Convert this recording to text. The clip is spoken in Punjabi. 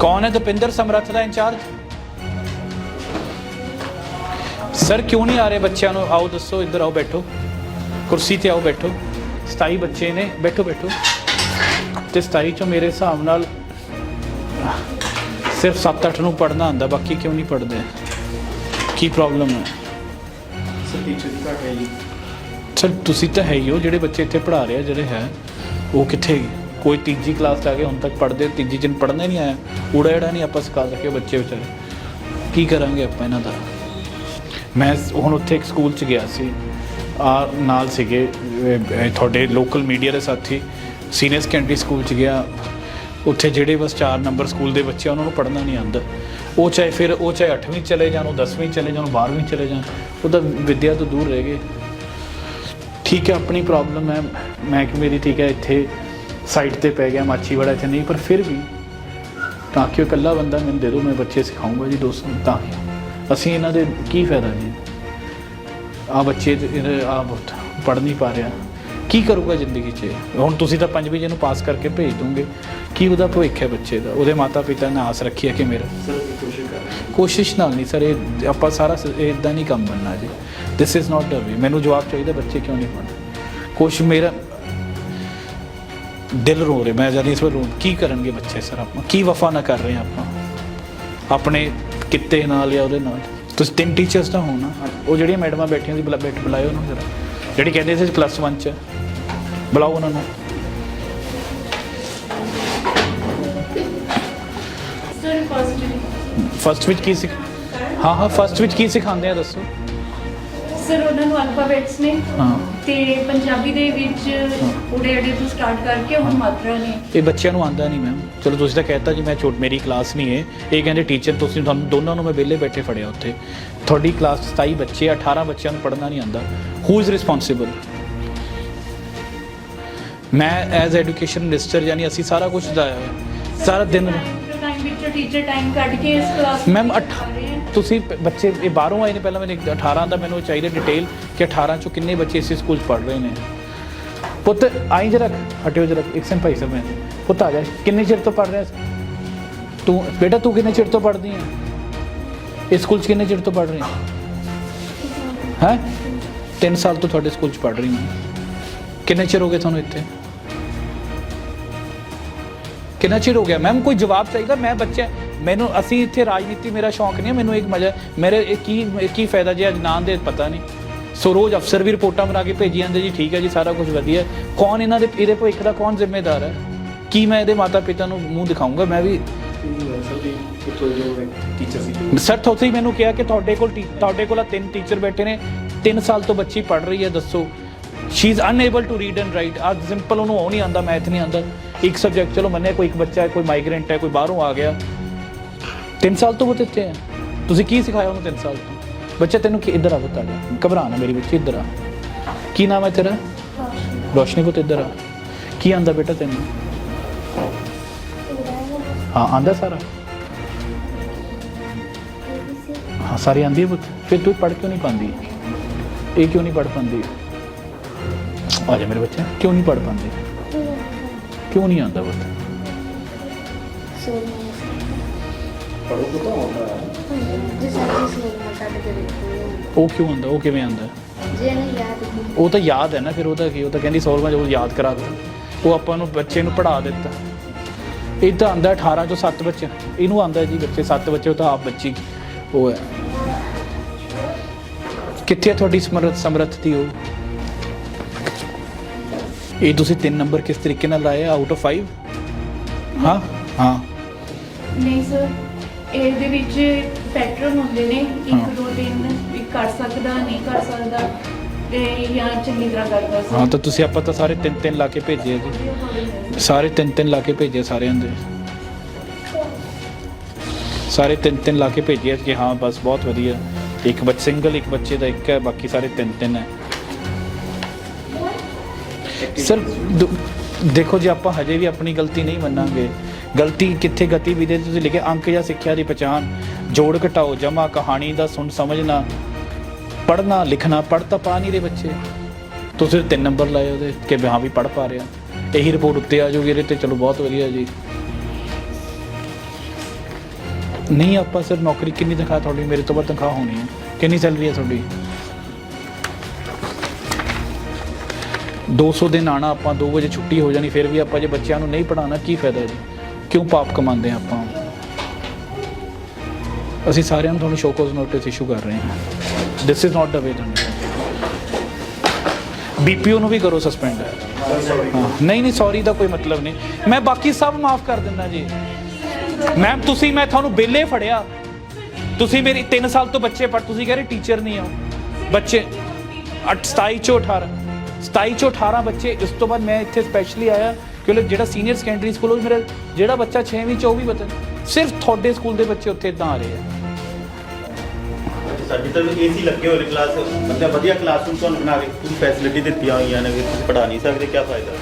ਕੌਣ ਹੈ ਦਪਿੰਦਰ ਸਮਰੱਥ ਦਾ ਇੰਚਾਰਜ ਸਰ ਕਿਉਂ ਨਹੀਂ ਆ ਰਹੇ ਬੱਚਿਆਂ ਨੂੰ ਆਓ ਦੱਸੋ ਇੱਧਰ ਆਓ ਬੈਠੋ ਕੁਰਸੀ ਤੇ ਆਓ ਬੈਠੋ 27 ਬੱਚੇ ਨੇ ਬੈਠੋ ਬੈਠੋ ਤੇ 27 ਚੋਂ ਮੇਰੇ ਹਿਸਾਬ ਨਾਲ ਸਿਰਫ 7-8 ਨੂੰ ਪੜਨਾ ਆਂਦਾ ਬਾਕੀ ਕਿਉਂ ਨਹੀਂ ਪੜਦੇ ਕੀ ਪ੍ਰੋਬਲਮ ਹੈ ਸਰ ਟੀਚਰ ਦੀ ਘੱਟ ਹੈ ਜੀ ਸਰ ਤੁਸੀਂ ਤਾਂ ਹੈ ਹੀ ਹੋ ਜਿਹੜੇ ਬੱਚੇ ਇੱਥੇ ਪੜ੍ਹਾ ਰਹੇ ਆ ਜਿਹੜੇ ਹੈ ਉਹ ਕਿੱਥੇ ਕੋਈ ਤੀਜੀ ਕਲਾਸ ਤੱਕ ਆ ਕੇ ਹੁਣ ਤੱਕ ਪੜ੍ਹਦੇ ਤੀਜੀ ਜਨ ਪੜ੍ਹਨਾ ਨਹੀਂ ਆਇਆ। ਊੜਾ ਜਿਹੜਾ ਨਹੀਂ ਆਪਾਂ ਸਿਖਾ ਸਕੇ ਬੱਚੇ ਵਿਚਾਰੇ। ਕੀ ਕਰਾਂਗੇ ਆਪਾਂ ਇਹਨਾਂ ਦਾ? ਮੈਂ ਹੁਣ ਉੱਥੇ ਇੱਕ ਸਕੂਲ ਚ ਗਿਆ ਸੀ। ਆ ਨਾਲ ਸੀਗੇ ਤੁਹਾਡੇ ਲੋਕਲ ਮੀਡੀਆ ਦੇ ਸਾਥੀ। ਸੀਨੀਅਰ ਸੈਕੰਡਰੀ ਸਕੂਲ ਚ ਗਿਆ। ਉੱਥੇ ਜਿਹੜੇ ਬਸ 4 ਨੰਬਰ ਸਕੂਲ ਦੇ ਬੱਚੇ ਆ, ਉਹਨਾਂ ਨੂੰ ਪੜ੍ਹਨਾ ਨਹੀਂ ਆਉਂਦਾ। ਉਹ ਚਾਹੇ ਫਿਰ ਉਹ ਚਾਹੇ 8ਵੀਂ ਚਲੇ ਜਾਣ ਉਹ 10ਵੀਂ ਚਲੇ ਜਾਣ 12ਵੀਂ ਚਲੇ ਜਾਣ ਉਹ ਤਾਂ ਵਿੱਦਿਆ ਤੋਂ ਦੂਰ ਰਹਿ ਗਏ। ਠੀਕ ਹੈ ਆਪਣੀ ਪ੍ਰੋਬਲਮ ਹੈ। ਮੈਂ ਕਿ ਮੇਰੀ ਠੀਕ ਹੈ ਇੱਥੇ ਸਾਈਟ ਤੇ ਪੈ ਗਿਆ ਮਾਛੀਵਾੜਾ ਇੱਥੇ ਨਹੀਂ ਪਰ ਫਿਰ ਵੀ ਤਾਂ ਕਿ ਉਹ ਇਕੱਲਾ ਬੰਦਾ ਮੈਨੂੰ ਦੇ ਦਿਓ ਮੈਂ ਬੱਚੇ ਸਿਖਾਊਂਗਾ ਜੀ ਦੋਸਤਾਂ ਤਾਂ ਕਿ ਅਸੀਂ ਇਹਨਾਂ ਦੇ ਕੀ ਫਾਇਦਾ ਜੀ? ਆ ਬੱਚੇ ਆ ਪੜ੍ਹ ਨਹੀਂ ਪਾ ਰਿਹਾ। ਕੀ ਕਰੂਗਾ ਜ਼ਿੰਦਗੀ 'ਚ ਹੁਣ ਤੁਸੀਂ ਤਾਂ ਪੰਜਵੀਂ ਜਿਹਨੂੰ ਪਾਸ ਕਰਕੇ ਭੇਜ ਦੋਗੇ। ਕੀ ਉਹਦਾ ਭਵਿੱਖ ਹੈ ਬੱਚੇ ਦਾ? ਉਹਦੇ ਮਾਤਾ ਪਿਤਾ ਨੇ ਆਸ ਰੱਖੀ ਹੈ ਕਿ ਮੇਰਾ? ਕੋਸ਼ਿਸ਼ ਹਾਂ। ਨਾਲ ਨਹੀਂ ਸਰ ਇਹ ਆਪਾਂ ਸਾਰਾ ਇਦਾਂ ਨਹੀਂ ਕੰਮ ਬਣਨਾ ਜੀ। ਦਿਸ ਇਜ਼ ਨਾਟ ਦ ਵੇ ਮੈਨੂੰ ਜਵਾਬ ਚਾਹੀਦਾ ਬੱਚੇ ਕਿਉਂ ਨਹੀਂ ਪੜ੍ਹਦੇ? ਕੁਛ ਮੇਰਾ ਦਿਲ ਰੋ ਰਿਹਾ ਮੈਂ ਜਾਨੀ ਇਸ ਰੋ ਕੀ ਕਰਨਗੇ ਬੱਚੇ ਸਰ ਆਪਾਂ? ਕੀ ਵਫਾ ਨਾ ਕਰ ਰਹੇ ਹਾਂ ਆਪਾਂ? ਆਪਣੇ ਕਿੱਤੇ ਨਾਲ ਜਾਂ ਉਹਦੇ ਨਾਲ? ਤੁਸੀਂ ਤਿੰਨ ਟੀਚਰਸ ਤਾਂ ਹੋਣਾ ਉਹ ਜਿਹੜੀਆਂ ਮੈਡਮਾਂ ਬੈਠੀਆਂ ਸੀ ਬੁਲਾ ਬੈਠ ਬੁਲਾਇਓ ਉਹਨਾਂ ਨੂੰ ਜਰਾ। ਜਿਹੜੀ ਕਹਿੰਦੇ ਸੀ ਪਲੱਸ 1 ਚ। ਬੁਲਾਓ ਉਹਨਾਂ ਨੂੰ। ਫਸਟ ਵਿੱਚ ਕੀ ਸਿਖ ਹਾਂ ਹਾਂ ਫਸਟ ਵਿੱਚ ਕੀ ਸਿਖਾਉਂਦੇ ਆ ਦੱਸੋ? ਸਰ ਉਹਨਾਂ ਨੂੰ ਅਲਫਾਬੈਟਸ ਨੇ ਹਾਂ। ਤੇ ਪੰਜਾਬੀ ਦੇ ਵਿੱਚ ਉੜੇ ਅੜੇ ਤੋਂ ਸਟਾਰਟ ਕਰਕੇ ਹੁਣ ਮਾਤਰਾ ਨੇ। ਇਹ ਬੱਚਿਆਂ ਨੂੰ ਆਂਦਾ ਨਹੀਂ ਮੈਮ ਚਲੋ ਤੁਸੀਂ ਤਾਂ ਕਹਿਤਾ ਜੀ ਮੈਂ ਛੋਟ ਮੇਰੀ ਕਲਾਸ ਨਹੀਂ ਹੈ। ਇਹ ਕਹਿੰਦੇ ਟੀਚਰ ਤੁਸੀਂ ਤੁਹਾਨੂੰ ਦੋਨਾਂ ਨੂੰ ਮੈਂ ਵਿਹਲੇ ਬੈਠੇ ਫੜਿਆ ਉੱਥੇ। ਤੁਹਾਡੀ ਕਲਾਸ 'ਚ 27 ਬੱਚੇ ਆ, 18 ਬੱਚਿਆਂ ਨੂੰ ਪੜ੍ਹਨਾ ਨਹੀਂ ਆਂਦਾ ਹੂ ਇਜ਼ ਰਿਸਪੌਂਸਿਬਲ ਮੈਂ ਐਜ਼ ਐਜੂਕੇਸ਼ਨ ਮਿਨਿਸਟਰ ਯਾਨੀ ਅਸੀਂ ਸਾਰਾ ਕੁਝ ਦਾ ਸਾਰਾ ਦਿਨ ਟਾਈਮ ਵਿੱਚ ਟੀਚਰ ਟਾਈਮ ਕੱਢ ਕੇ ਇਸ ਕਲਾਸ ਮੈਮ ਤੁਸੀਂ ਬੱਚੇ ਇਹ ਬਾਹਰੋਂ ਆਏ ਨੇ ਪਹਿਲਾਂ ਮੈਨੂੰ ਇੱਕ 18 ਦਾ ਮੈਨੂੰ ਚਾਹੀਦਾ ਡਿਟੇਲ ਕਿ 18 ਚੋਂ ਕਿੰਨੇ ਬੱਚੇ ਇਸੇ ਸਕੂਲ 'ਚ ਪੜ੍ਹ ਰਹੇ ਨੇ। ਪੁੱਤ, ਆਈ ਜਰਾ ਹਟਿਓ ਜਰਾ ਇੱਕ ਸੈਂ ਭਾਈ ਸਾਹਿਬ ਮੈਂ। ਪੁੱਤ ਆ ਜਾ, ਕਿੰਨੇ ਚਿਰ ਤੋਂ ਪੜ੍ਹ ਰਿਹਾ ਤੂੰ, ਬੇਟਾ ਤੂੰ ਕਿੰਨੇ ਚਿਰ ਤੋਂ ਪੜ੍ਹਦੀ ਹੈ ਇਸ ਸਕੂਲ 'ਚ ਕਿੰਨੇ ਚਿਰ ਤੋਂ ਪੜ੍ਹ ਰਹੀ ਹੈ ਹੈ? 3 ਸਾਲ ਤੋਂ ਤੁਹਾਡੇ ਸਕੂਲ 'ਚ ਪੜ੍ਹ ਰਹੀ ਹਾਂ ਕਿੰਨੇ ਚਿਰ ਹੋ ਗਏ ਤੁਹਾਨੂੰ ਇੱਥੇ? ਕਿੰਨਾ ਚਿਰ ਹੋ ਗਿਆ? ਮੈਮ, ਕੋਈ ਜਵਾਬ ਚਾਹੀਦਾ? ਮੈਂ ਬੱਚਾ ਮੈਨੂੰ ਅਸੀਂ ਇੱਥੇ ਰਾਜਨੀਤੀ ਮੇਰਾ ਸ਼ੌਂਕ ਨਹੀਂ ਹੈ, ਮੈਨੂੰ ਇੱਕ ਮਜ਼ਾ ਮੇਰੇ ਇਹ ਕੀ ਇਹ ਕੀ ਫਾਇਦਾ ਜੇ ਅੱਜ ਨਾਂ ਦੇ ਪਤਾ ਨਹੀਂ। ਸੋ ਰੋਜ਼ ਅਫਸਰ ਵੀ ਰਿਪੋਰਟਾਂ ਬਣਾ ਕੇ ਭੇਜੀ ਜਾਂਦੇ ਜੀ, ਠੀਕ ਹੈ ਜੀ, ਸਾਰਾ ਕੁਝ ਵਧੀਆ। ਕੌਣ ਇਹਨਾਂ ਦੇ ਇਹਦੇ ਭਵਿੱਖ ਦਾ ਕੌਣ ਜ਼ਿੰਮੇਦਾਰ ਹੈ? ਕੀ ਮੈਂ ਇਹਦੇ ਮਾਤਾ ਪਿਤਾ ਨੂੰ ਮੂੰਹ ਦਿਖਾਊਂਗਾ? ਮੈਂ ਵੀ ਸਰ, ਤੁਸੀਂ ਮੈਨੂੰ ਕਿਹਾ ਕਿ ਤੁਹਾਡੇ ਕੋਲ ਟੀ- ਤੁਹਾਡੇ ਕੋਲ ਆਹ ਤਿੰਨ ਟੀਚਰ ਬੈਠੇ ਨੇ। 3 ਸਾਲ ਤੋਂ ਬੱਚੀ ਪੜ ਰਹੀ ਹੈ, ਦੱਸੋ। She is unable to read and write ਆ ਸਿੰਪਲ ਉਹਨੂੰ ਉਹ ਨਹੀਂ ਆਂਦਾ ਮੈਥ ਨਹੀਂ ਆਂਦਾ ਇੱਕ ਸਬਜੈਕਟ ਚਲੋ ਮੰਨਿਆ, ਕੋਈ ਇੱਕ ਬੱਚਾ ਹੈ, ਕੋਈ ਮਾਈਗ੍ਰੈਂਟ ਹੈ, ਕੋਈ ਬਾਹਰੋਂ ਆ ਗਿਆ। 3 ਸਾਲ ਤੋਂ ਉਹ ਇੱਥੇ ਹੈ ਤੁਸੀਂ ਕੀ ਸਿਖਾਇਆ ਉਹਨੂੰ 3 ਸਾਲ ਤੋਂ? ਬੱਚਾ ਤੈਨੂੰ ਕੀ ਇੱਧਰ ਆ ਬਤਾ ਘਬਰਾ ਨਾ ਮੇਰੀ ਬੱਚੀ ਇੱਧਰ ਆ। ਕੀ ਨਾਮ ਹੈ ਤੇਰਾ? ਰੋਸ਼ਨੀ। ਪੁੱਤ ਇੱਧਰ ਆ। ਕੀ ਆਂਦਾ ਬੇਟਾ ਤੈਨੂੰ? ਹਾਂ ਆਂਦਾ ਸਾਰਾ। ਹਾਂ ਸਾਰੀ ਆਂਦੀ ਹੈ ਪੁੱਤ। ਫਿਰ ਤੂੰ ਪੜ ਕਿਉਂ ਨਹੀਂ ਪਾਉਂਦੀ ਇਹ ਕਿਉਂ ਨਹੀਂ ਪੜ ਪਾਉਂਦੀ ਆ ਜਾ ਮੇਰੇ ਬੱਚੇ ਕਿਉਂ ਨਹੀਂ ਪੜ ਪਾਉਂਦੀ ਕਿਉਂ ਨਹੀਂ ਆਂਦਾ ਪੁੱਤ? ਪੜੋ ਕੋ ਤਾਂ ਆਉਂਦਾ ਹੈ। ਉਹ ਕਿਉਂ ਆਂਦਾ ਉਹ ਕਿਵੇਂ ਆਂਦਾ ਉਹ ਤਾਂ ਯਾਦ ਹੈ ਨਾ ਫਿਰ ਉਹਦਾ ਕੀ ਉਹ ਤਾਂ ਕਹਿੰਦੀ ਸੋਲਵਾਂ ਜੋ ਯਾਦ ਕਰਾ ਦਿੱਤਾ ਉਹ ਆਪਾਂ ਨੂੰ ਬੱਚੇ ਨੂੰ ਪੜਾ ਦਿੱਤਾ। ਇਹ ਤਾਂ ਆਂਦਾ 18 ਚੋਂ 7 ਬੱਚੇ। ਇਹਨੂੰ ਆਂਦਾ ਜੀ ਬੱਚੇ 7 ਬੱਚੇ ਉਹ ਤਾਂ ਆਪ ਬੱਚੀ ਉਹ ਹੈ। ਕਿੱਥੇ ਹੈ ਤੁਹਾਡੀ ਸਮਰੱਥ ਸਮਰੱਥਤੀ ਉਹ? ਇਹ ਤੁਸੀਂ ਤਿੰਨ ਨੰਬਰ ਕਿਸ ਤਰੀਕੇ ਨਾਲ ਲਾਏ ਆਊਟ ਆਫ 5 ਹਾਂ? ਹਾਂ। ਨਹੀਂ ਸਰ ਇਹਦੇ ਵਿੱਚ ਪੈਟਰਨ ਹੁੰਦੇ ਨੇ। 1 2 3 ਵੀ ਕਰ ਸਕਦਾ ਨਹੀਂ ਕਰ ਸਕਦਾ ਤੇ ਜਾਂ ਚੰਗੀ ਤਰ੍ਹਾਂ ਕਰਦਾ ਹਾਂ ਤਾਂ ਤੁਸੀਂ ਆਪਾਂ ਤਾਂ ਸਾਰੇ ਤਿੰਨ ਤਿੰਨ ਲਾ ਕੇ ਭੇਜੇ ਆ ਜੀ ਸਾਰੇ ਤਿੰਨ ਤਿੰਨ ਲਾ ਕੇ ਭੇਜੇ ਸਾਰਿਆਂ ਦੇ। ਸਾਰੇ ਤਿੰਨ ਤਿੰਨ ਲਾ ਕੇ ਭੇਜੇ ਆ ਕਿ ਹਾਂ ਬਸ ਬਹੁਤ ਵਧੀਆ। ਇੱਕ ਬੱਚ ਸਿੰਗਲ ਇੱਕ ਬੱਚੇ ਦਾ ਇੱਕ ਹੈ ਬਾਕੀ ਸਾਰੇ ਤਿੰਨ ਤਿੰਨ ਹੈ। ਸਰ ਦੁ- ਦੇਖੋ ਜੀ, ਆਪਾਂ ਹਜੇ ਵੀ ਆਪਣੀ ਗਲਤੀ ਨਹੀਂ ਮੰਨਾਂਗੇ। ਗਲਤੀ ਕਿੱਥੇ ਗਤੀਵਿਧੀ ਤੇ ਤੁਸੀਂ ਲਿਖਿਆ, ਅੰਕ ਜਾਂ ਸਿੱਖਿਆ ਦੀ ਪਛਾਣ। ਜੋੜ ਘਟਾਓ ਜਮਾ ਕਹਾਣੀ ਦਾ ਸੁਣ ਸਮਝਣਾ, ਪੜ੍ਹਨਾ ਲਿਖਣਾ, ਪੜ੍ਹ ਤਾਂ ਪਾ ਨਹੀਂ ਰਹੇ ਬੱਚੇ। ਤੁਸੀਂ ਤਿੰਨ ਨੰਬਰ ਲਾਏ ਉਹਦੇ, ਕਿ ਵੀ ਹਾਂ ਵੀ ਪੜ੍ਹ ਪਾ ਰਿਹਾ। ਇਹੀ ਰਿਪੋਰਟ ਉੱਤੇ ਆ ਜਾਊਗੀ, ਇਹਦੇ ਤੇ ਚਲੋ ਬਹੁਤ ਵਧੀਆ ਜੀ। ਨਹੀਂ, ਆਪਾਂ ਸਰ ਨੌਕਰੀ ਕਿੰਨੀ ਤਨਖਾਹ, ਤੁਹਾਡੀ ਮੇਰੇ ਤੋਂ ਬਾਅਦ ਤਨਖਾਹ ਹੋਣੀ ਹੈ। ਕਿੰਨੀ ਸੈਲਰੀ ਹੈ ਤੁਹਾਡੀ? 200 ਦਿਨ ਆਣਾ ਆਪਾਂ 2 ਵਜੇ ਛੁੱਟੀ ਹੋ ਜਾਣੀ, ਫਿਰ ਵੀ ਆਪਾਂ ਜੇ ਬੱਚਿਆਂ ਨੂੰ ਨਹੀਂ ਪੜਾਉਣਾ ਕੀ ਫਾਇਦਾ ਜੀ? ਕਿਉਂ ਪਾਪ ਕਮਾਉਂਦੇ ਹਾਂ ਆਪਾਂ? ਅਸੀਂ ਸਾਰਿਆਂ ਨੂੰ ਤੁਹਾਨੂੰ ਸ਼ੋਕੋਜ਼ ਨੋਟਿਸ ਇਸ਼ੂ ਕਰ ਰਹੇ ਹਾਂ। This is not the way ਦਨ BPO ਨੂੰ ਵੀ ਕਰੋ ਸਸਪੈਂਡ ਨਹੀਂ ਨਹੀਂ ਸੌਰੀ ਦਾ ਕੋਈ ਮਤਲਬ ਨਹੀਂ। ਮੈਂ ਬਾਕੀ ਸਭ ਮਾਫ ਕਰ ਦਿੰਦਾ ਜੀ। ਮੈਮ ਤੁਸੀਂ, ਮੈਂ ਤੁਹਾਨੂੰ ਬੇਲੇ ਫੜਿਆ। ਤੁਸੀਂ ਮੇਰੀ 3 ਸਾਲ ਤੋਂ ਬੱਚੇ ਪੜ ਤੁਸੀਂ ਕਹਿ ਰਹੇ ਟੀਚਰ ਨਹੀਂ ਹੋ। ਬੱਚੇ 27 ਚੋਂ 18 27 ਚੋਂ 18 ਬੱਚੇ ਇਸ ਤੋਂ ਬਾਅਦ ਮੈਂ ਇੱਥੇ ਸਪੈਸ਼ਲੀ ਆਇਆ ਕਿਉਂਕਿ ਜਿਹੜਾ ਸੀਨੀਅਰ ਸੈਕੰਡਰੀ ਸਕੂਲ ਉਹ ਮੇਰਾ ਜਿਹੜਾ ਬੱਚਾ 6ਵੀਂ 'ਚ ਉਹ ਵੀ ਬਤਨ ਸਿਰਫ ਤੁਹਾਡੇ ਸਕੂਲ ਦੇ ਬੱਚੇ ਉੱਥੇ ਇਦਾਂ ਆ ਰਹੇ ਆ। ਸਾਡੀ ਤਾਂ ਏਸੀ ਲੱਗੇ ਹੋਏ ਨੇ ਕਲਾਸ ਮਤਲਬ ਵਧੀਆ ਕਲਾਸਰੂਮ ਤੁਹਾਨੂੰ ਬਣਾ ਕੇ ਪੂਰੀ ਫੈਸਿਲਿਟੀ ਦਿੱਤੀਆਂ ਹੋਈਆਂ ਨੇ, ਵੀ ਪੜਾ ਨਹੀਂ ਸਕਦੇ ਕੀ ਫਾਇਦਾ?